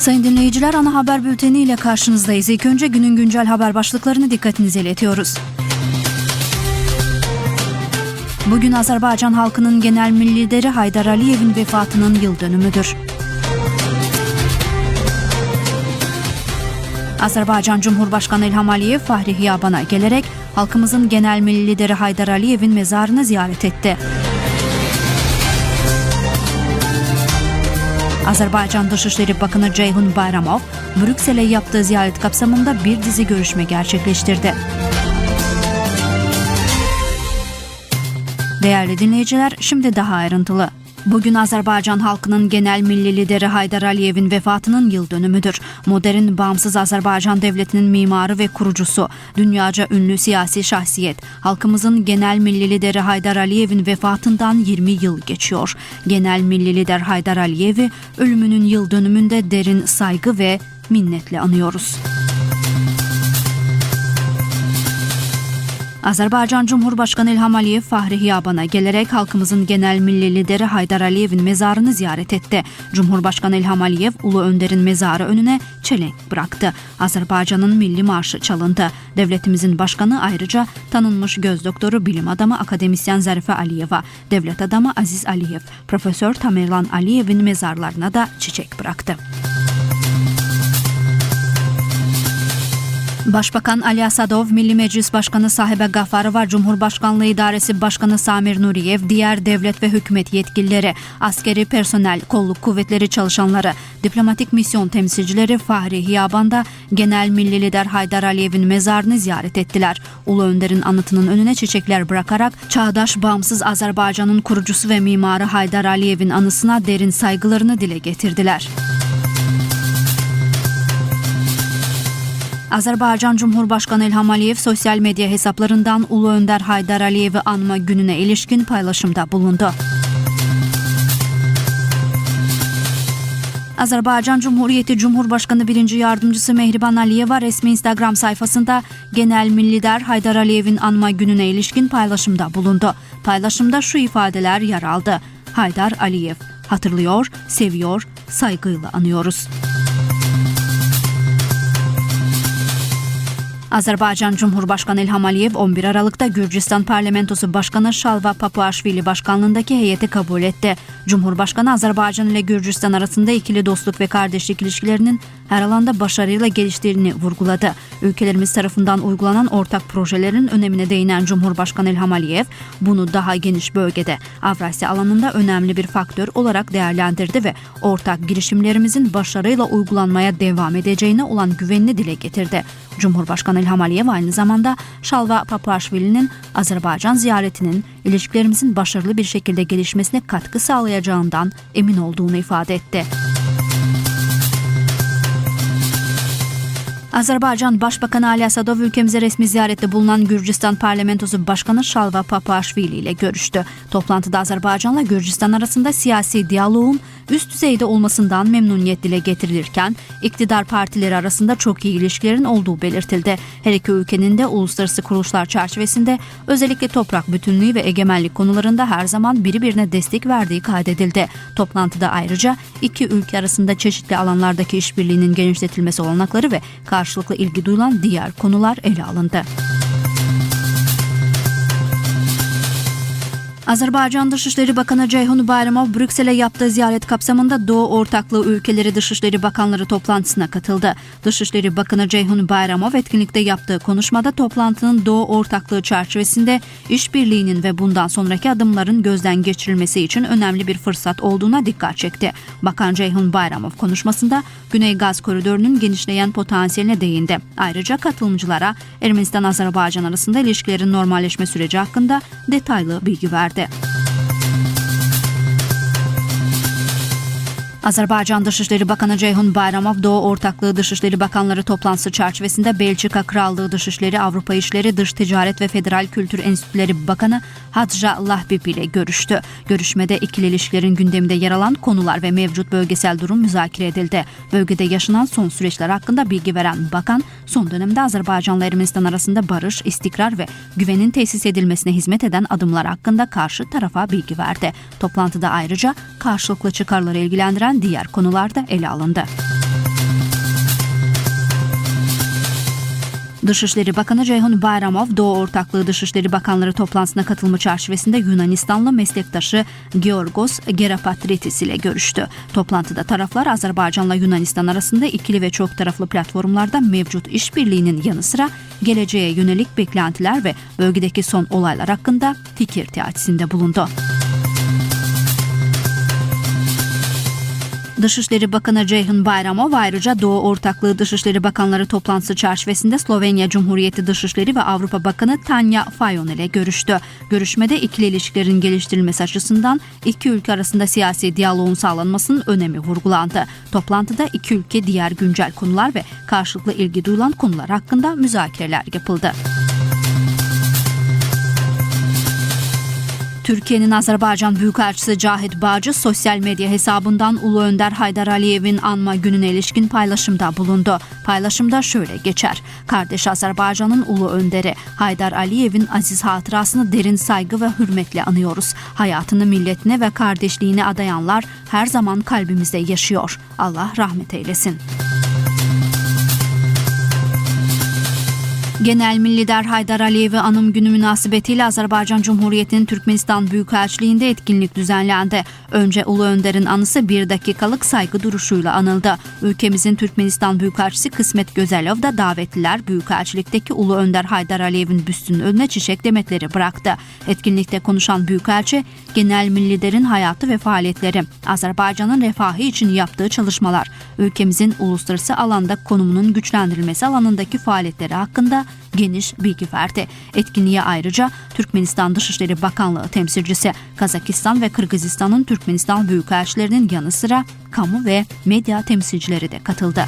Sayın dinleyiciler ana haber bülteni ile karşınızdayız. İlk önce günün güncel haber başlıklarını dikkatinize iletiyoruz. Bugün Azerbaycan halkının genel milli Haydar Aliyev'in vefatının yıl dönümüdür. Azerbaycan Cumhurbaşkanı İlham Aliyev Fahri Hiyaban'a gelerek halkımızın genel milli lideri Haydar Aliyev'in mezarını ziyaret etti. Azerbaycan Dışişleri Bakanı Ceyhun Bayramov, Brüksel'e yaptığı ziyaret kapsamında bir dizi görüşme gerçekleştirdi. Değerli dinleyiciler, şimdi daha ayrıntılı. Bugün Azerbaycan halkının genel milli lideri Haydar Aliyev'in vefatının yıl dönümüdür. Modern bağımsız Azerbaycan devletinin mimarı ve kurucusu, dünyaca ünlü siyasi şahsiyet, halkımızın genel milli lideri Haydar Aliyev'in vefatından 20 yıl geçiyor. Genel milli lider Haydar Aliyev'i ölümünün yıl dönümünde derin saygı ve minnetle anıyoruz. Azerbaycan Cumhurbaşkanı İlham Aliyev Fahri Hiyaban'a gelerek halkımızın genel milli lideri Haydar Aliyev'in mezarını ziyaret etti. Cumhurbaşkanı İlham Aliyev Ulu Önder'in mezarı önüne çelenk bıraktı. Azerbaycan'ın milli marşı çalındı. Devletimizin başkanı ayrıca tanınmış göz doktoru, bilim adamı, akademisyen Zarife Aliyeva, devlet adamı Aziz Aliyev, Profesör Tamerlan Aliyev'in mezarlarına da çiçek bıraktı. Başbakan Ali Asadov, Milli Meclis Başkanı Sahibe Gafarova, Cumhurbaşkanlığı İdaresi Başkanı Samir Nuriyev, diğer devlet ve hükümet yetkilileri, askeri personel, kolluk kuvvetleri çalışanları, diplomatik misyon temsilcileri Fahri Hiyaban'da Genel Milli Lider Haydar Aliyev'in mezarını ziyaret ettiler. Ulu Önder'in anıtının önüne çiçekler bırakarak çağdaş bağımsız Azerbaycan'ın kurucusu ve mimarı Haydar Aliyev'in anısına derin saygılarını dile getirdiler. Azerbaycan Cumhurbaşkanı İlham Aliyev sosyal medya hesaplarından Ulu Önder Haydar Aliyev'i anma gününe ilişkin paylaşımda bulundu. Azerbaycan Cumhuriyeti Cumhurbaşkanı 1. Yardımcısı Mehriban Aliyeva resmi Instagram sayfasında Genel Milli Lider Haydar Aliyev'in anma gününe ilişkin paylaşımda bulundu. Paylaşımda şu ifadeler yer aldı. Haydar Aliyev, hatırlıyor, seviyor, saygıyla anıyoruz. Azerbaycan Cumhurbaşkanı İlham Aliyev 11 Aralık'ta Gürcistan Parlamentosu Başkanı Şalva Papuaşvili başkanlığındaki heyeti kabul etti. Cumhurbaşkanı Azerbaycan ile Gürcistan arasında ikili dostluk ve kardeşlik ilişkilerinin her alanda başarıyla geliştiğini vurguladı. Ülkelerimiz tarafından uygulanan ortak projelerin önemine değinen Cumhurbaşkanı İlham Aliyev, bunu daha geniş bölgede Avrasya alanında önemli bir faktör olarak değerlendirdi ve ortak girişimlerimizin başarıyla uygulanmaya devam edeceğine olan güvenini dile getirdi. Cumhurbaşkanı İlham Aliyev aynı zamanda Şalva Papuaşvili'nin Azerbaycan ziyaretinin ilişkilerimizin başarılı bir şekilde gelişmesine katkı sağlayacağından emin olduğunu ifade etti. Azerbaycan Başbakanı Ali Asadov ülkemize resmi ziyarette bulunan Gürcistan Parlamentosu Başkanı Şalva Papuaşvili ile görüştü. Toplantıda Azerbaycan'la Gürcistan arasında siyasi diyaloğun üst düzeyde olmasından memnuniyet dile getirilirken iktidar partileri arasında çok iyi ilişkilerin olduğu belirtildi. Her iki ülkenin de uluslararası kuruluşlar çerçevesinde özellikle toprak bütünlüğü ve egemenlik konularında her zaman birbirine destek verdiği kaydedildi. Toplantıda ayrıca iki ülke arasında çeşitli alanlardaki işbirliğinin genişletilmesi olanakları ve karşılıklı ilgi duyulan diğer konular ele alındı. Azerbaycan Dışişleri Bakanı Ceyhun Bayramov Brüksel'e yaptığı ziyaret kapsamında Doğu Ortaklığı Ülkeleri Dışişleri Bakanları toplantısına katıldı. Dışişleri Bakanı Ceyhun Bayramov etkinlikte yaptığı konuşmada toplantının Doğu Ortaklığı çerçevesinde işbirliğinin ve bundan sonraki adımların gözden geçirilmesi için önemli bir fırsat olduğuna dikkat çekti. Bakan Ceyhun Bayramov konuşmasında Güney Gaz Koridoru'nun genişleyen potansiyeline değindi. Ayrıca katılımcılara Ermenistan-Azerbaycan arasında ilişkilerin normalleşme süreci hakkında detaylı bilgi verdi. det. Azerbaycan Dışişleri Bakanı Ceyhun Bayramov, Doğu Ortaklığı Dışişleri Bakanları toplantısı çerçevesinde Belçika Krallığı Dışişleri, Avrupa İşleri, Dış Ticaret ve Federal Kültür Enstitüleri Bakanı Hadja Lahbib ile görüştü. Görüşmede ikili ilişkilerin gündeminde yer alan konular ve mevcut bölgesel durum müzakere edildi. Bölgede yaşanan son süreçler hakkında bilgi veren bakan, son dönemde Azerbaycanla Ermenistan arasında barış, istikrar ve güvenin tesis edilmesine hizmet eden adımlar hakkında karşı tarafa bilgi verdi. Toplantıda ayrıca karşılıklı çıkarları ilgilendiren edilen diğer konular da ele alındı. Dışişleri Bakanı Ceyhun Bayramov, Doğu Ortaklığı Dışişleri Bakanları toplantısına katılma çerçevesinde Yunanistanlı meslektaşı Georgos Gerapatritis ile görüştü. Toplantıda taraflar Azerbaycanla Yunanistan arasında ikili ve çok taraflı platformlarda mevcut işbirliğinin yanı sıra geleceğe yönelik beklentiler ve bölgedeki son olaylar hakkında fikir teatisinde bulundu. Dışişleri Bakanı Ceyhun Bayramov ayrıca Doğu Ortaklığı Dışişleri Bakanları toplantısı çerçevesinde Slovenya Cumhuriyeti Dışişleri ve Avrupa Bakanı Tanya Fayon ile görüştü. Görüşmede ikili ilişkilerin geliştirilmesi açısından iki ülke arasında siyasi diyaloğun sağlanmasının önemi vurgulandı. Toplantıda iki ülke diğer güncel konular ve karşılıklı ilgi duyulan konular hakkında müzakereler yapıldı. Türkiye'nin Azerbaycan Büyükelçisi Cahit Bağcı sosyal medya hesabından Ulu Önder Haydar Aliyev'in anma gününe ilişkin paylaşımda bulundu. Paylaşımda şöyle geçer. Kardeş Azerbaycan'ın Ulu Önderi Haydar Aliyev'in aziz hatırasını derin saygı ve hürmetle anıyoruz. Hayatını milletine ve kardeşliğine adayanlar her zaman kalbimizde yaşıyor. Allah rahmet eylesin. Genel Milli Lider Haydar Aliyev'i anım günü münasebetiyle Azerbaycan Cumhuriyeti'nin Türkmenistan Büyükelçiliği'nde etkinlik düzenlendi. Önce Ulu Önder'in anısı bir dakikalık saygı duruşuyla anıldı. Ülkemizin Türkmenistan Büyükelçisi Kısmet Gözelov da davetliler Büyükelçilikteki Ulu Önder Haydar Aliyev'in büstünün önüne çiçek demetleri bıraktı. Etkinlikte konuşan Büyükelçi, Genel Milli Lider'in hayatı ve faaliyetleri, Azerbaycan'ın refahı için yaptığı çalışmalar, ülkemizin uluslararası alanda konumunun güçlendirilmesi alanındaki faaliyetleri hakkında geniş bilgi verdi. Etkinliğe ayrıca Türkmenistan Dışişleri Bakanlığı temsilcisi, Kazakistan ve Kırgızistan'ın Türkmenistan Büyükelçilerinin yanı sıra kamu ve medya temsilcileri de katıldı.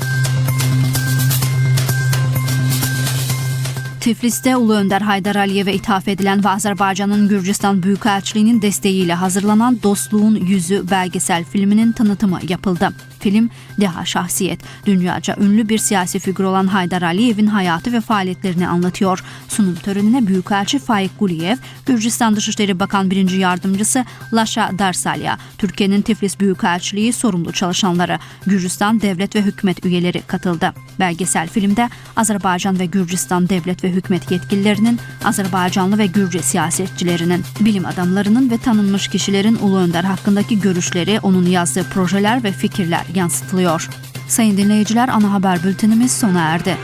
Tiflis'te Ulu Önder Haydar Aliyev'e ithaf edilen ve Azerbaycan'ın Gürcistan Büyükelçiliği'nin desteğiyle hazırlanan Dostluğun Yüzü belgesel filminin tanıtımı yapıldı. Film, deha şahsiyet, dünyaca ünlü bir siyasi figür olan Haydar Aliyev'in hayatı ve faaliyetlerini anlatıyor. Sunum törenine Büyükelçi Faik Guliyev, Gürcistan Dışişleri Bakan 1. Yardımcısı Laşa Darsalya, Türkiye'nin Tiflis Büyükelçiliği sorumlu çalışanları, Gürcistan devlet ve hükümet üyeleri katıldı. Belgesel filmde Azerbaycan ve Gürcistan devlet ve hükümet yetkililerinin, Azerbaycanlı ve Gürcü siyasetçilerinin, bilim adamlarının ve tanınmış kişilerin Ulu Önder hakkındaki görüşleri, onun yazdığı projeler ve fikirler yansıtılıyor. Sayın dinleyiciler ana haber bültenimiz sona erdi.